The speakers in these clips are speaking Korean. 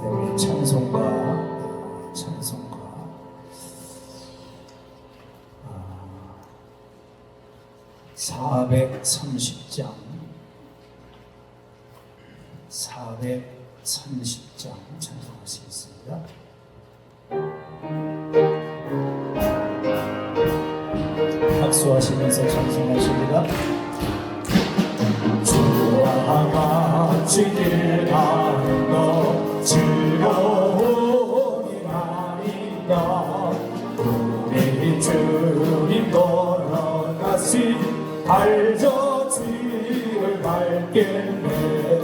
네, 우리 찬송가 찬송가 아, 430장 430장 찬송하시겠습니다. 박수하시면서 찬송하십니다. 주와 같이 일 주님 걸어가시 발저지를 밟겠네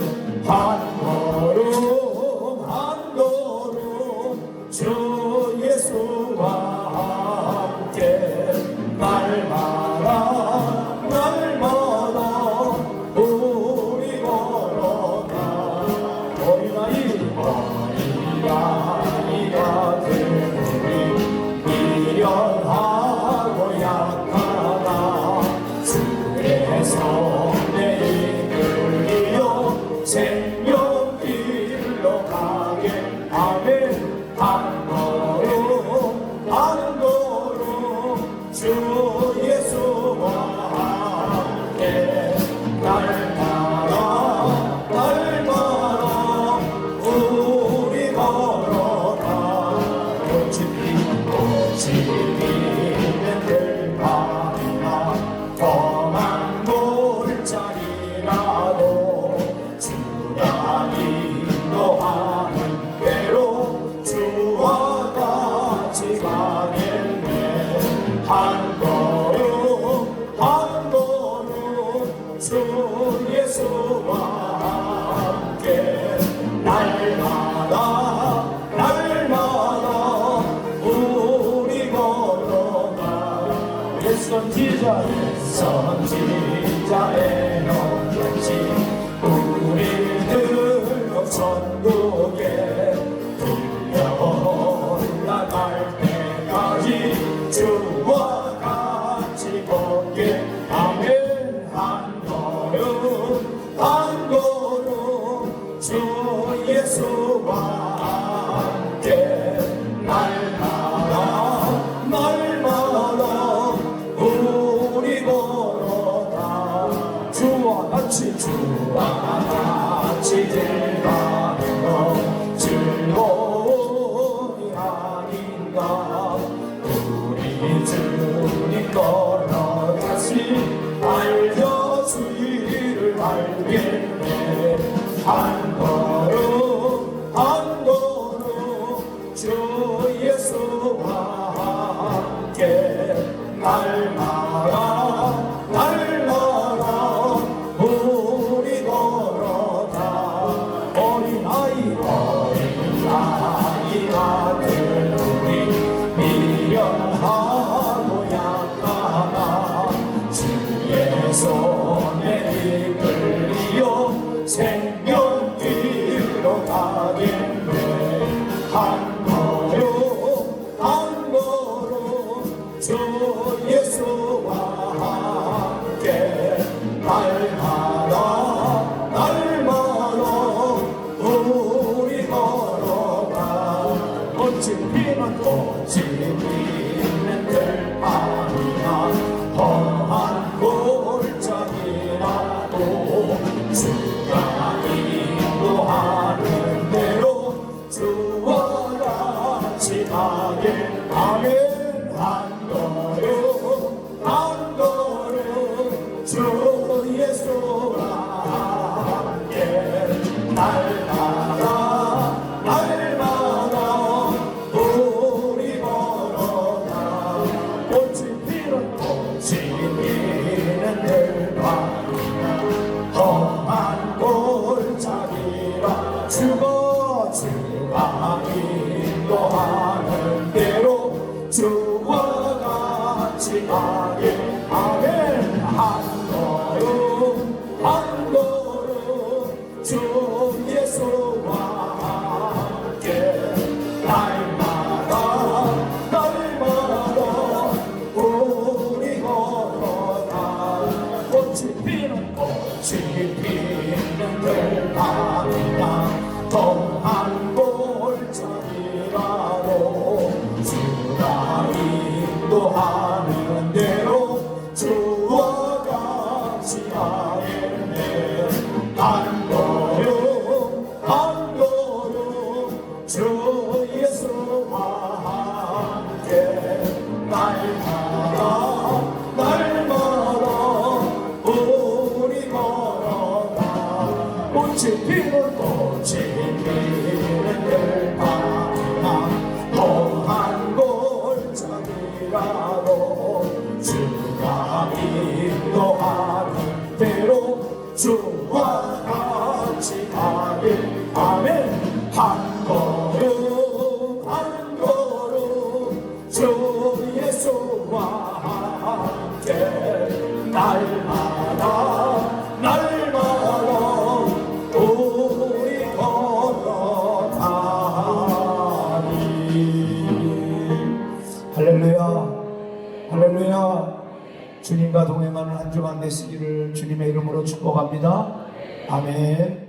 꽃 선지자의 넘같이 우리들로 천국에 들려 올라갈 때까지 주 주 예수와 함께 날마 window. 한 걸음 주 예수와 함께 날마다 날마다 우리 걸어가 꽃이 피는 꽃이 피는 주가 주가 인도하는 대로 주와 아멘 아멘 한 걸음 한 걸음 주 예수와 함께 날마다 날마다 우리 걸어가 꽃이 피는 꽃이 피는 들판이나 동안 골짜기라도 주가 인도하네 주 예수와 함께 날마다 날마다 우리 걸어가 꽃이 피는 꽃이 열마나 또한 골짜기라도 주가 인도하 예수와 함께 날마다 날마다 우리 걸어가니. 할렐루야. 할렐루야. 주님과 동행하는 한 주간 되시기를 주님의 이름으로 축복합니다. 아멘